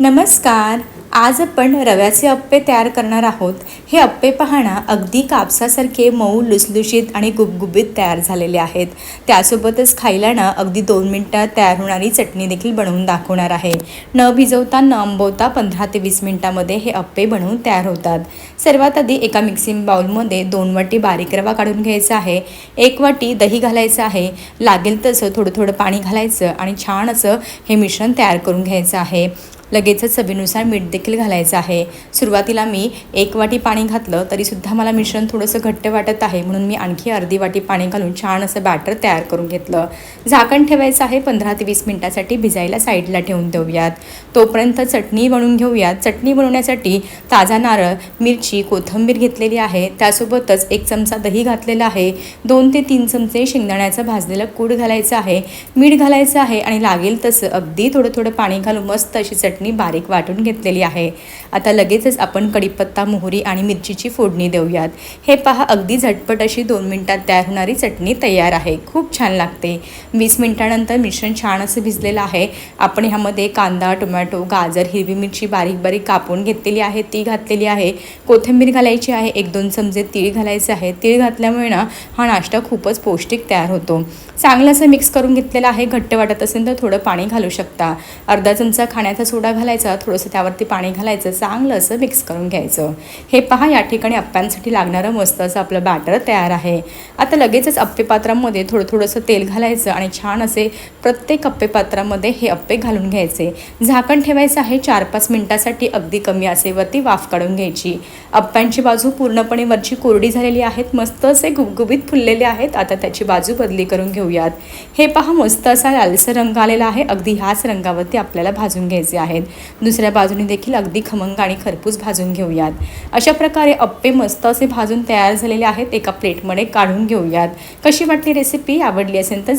नमस्कार. आज आपण रव्याचे अप्पे तयार करणार आहोत. हे अप्पे पाहणा अगदी कापसासारखे मऊ लुसलुशीत आणि गुबगुबीत तयार झालेले आहेत. त्यासोबतच खायला ना अगदी दोन मिनटात तयार होणारी चटणी देखील बनवून दाखवणार आहे. न भिजवता न आंबवता पंधरा ते वीस मिनटामध्ये हे अप्पे बनवून तयार होतात. सर्वात आधी एका मिक्सिंग बाउलमध्ये दोन वाटी बारीक रवा काढून घ्यायचा आहे. एक वाटी दही घालायचं आहे. लागेल तसं थोडं थोडं पाणी घालायचं आणि छान असं हे मिश्रण तयार करून घ्यायचं आहे. लगेचच चवीनुसार मीठ देखील घालायचं आहे. सुरुवातीला मी एक वाटी पाणी घातलं तरीसुद्धा मला मिश्रण थोडंसं घट्ट वाटत आहे म्हणून मी आणखी अर्धी वाटी पाणी घालून छान असं बॅटर तयार करून घेतलं. झाकण ठेवायचं आहे पंधरा ते वीस मिनटासाठी भिजायला साईडला ठेवून देऊयात. तोपर्यंत चटणी बनवून घेऊयात. चटणी बनवण्यासाठी ताजा नारळ मिरची कोथिंबीर घेतलेली आहे. त्यासोबतच एक चमचा दही घातलेला आहे. दोन ते तीन चमचे शेंगदाण्याचं भाजलेलं कूड घालायचं आहे. मीठ घालायचं आहे आणि लागेल तसं अगदी थोडं थोडं पाणी घालून मस्त अशी चटणी बारीक वाटून घेतलेली आहे. आता लगेचच आपण कढीपत्ता मोहरी आणि मिरचीची फोडणी देऊयात. हे पहा अगदी झटपट अशी दोन मिनटात तयार होणारी चटणी तयार आहे. खूप छान लागते. वीस मिनटानंतर मिश्रण छान असं भिजलेलं आहे. आपण ह्यामध्ये कांदा टोमॅटो गाजर हिरवी मिरची बारीक बारीक कापून घेतलेली आहे ती घातलेली आहे. कोथिंबीर घालायची आहे. एक दोन चमचे तीळ घालायचे आहे. तीळ घातल्यामुळे ना हा नाश्ता खूपच पौष्टिक तयार होतो. चांगलं असं मिक्स करून घेतलेलं आहे. घट्ट वाटत असेल तर थोडं पाणी घालू शकता. अर्धा चमचा खाण्याचा सोडा घालायचा थोडंसं त्यावरती पाणी घालायचं चांगलं असं मिक्स करून घ्यायचं. हे पहा या ठिकाणी अप्प्यांसाठी लागणारं मस्त असं आपलं बॅटर तयार आहे. आता लगेचच अप्पे पात्रामध्ये थोडं थोडंसं तेल घालायचं आणि छान असे प्रत्येक अप्पे पात्रामध्ये हे अप्पे घालून घ्यायचे. झाकण ठेवायचं आहे चार पाच मिनटासाठी अगदी कमी आचेवरती वाफ काढून घ्यायची. अप्प्यांची बाजू पूर्णपणे वरची कोरडी झालेली आहेत मस्त असे गुबगुबीत फुललेले आहेत आता त्याची बाजू बदली करून घेऊयात. हे पहा मस्त असा लालसर रंग आलेला आहे अगदी ह्याच रंगावरती आपल्याला भाजून घ्यायचे आहेत. दुसऱ्या बाजूने देखील अगदी खमंग आणि खरपूस भाजून घेऊयात. अशा प्रकारे अप्पे मस्त असे भाजून तयार झालेले आहेत एका प्लेटमध्ये काढून घेऊयात. कशी वाटली रेसिपी आवडली असेल तर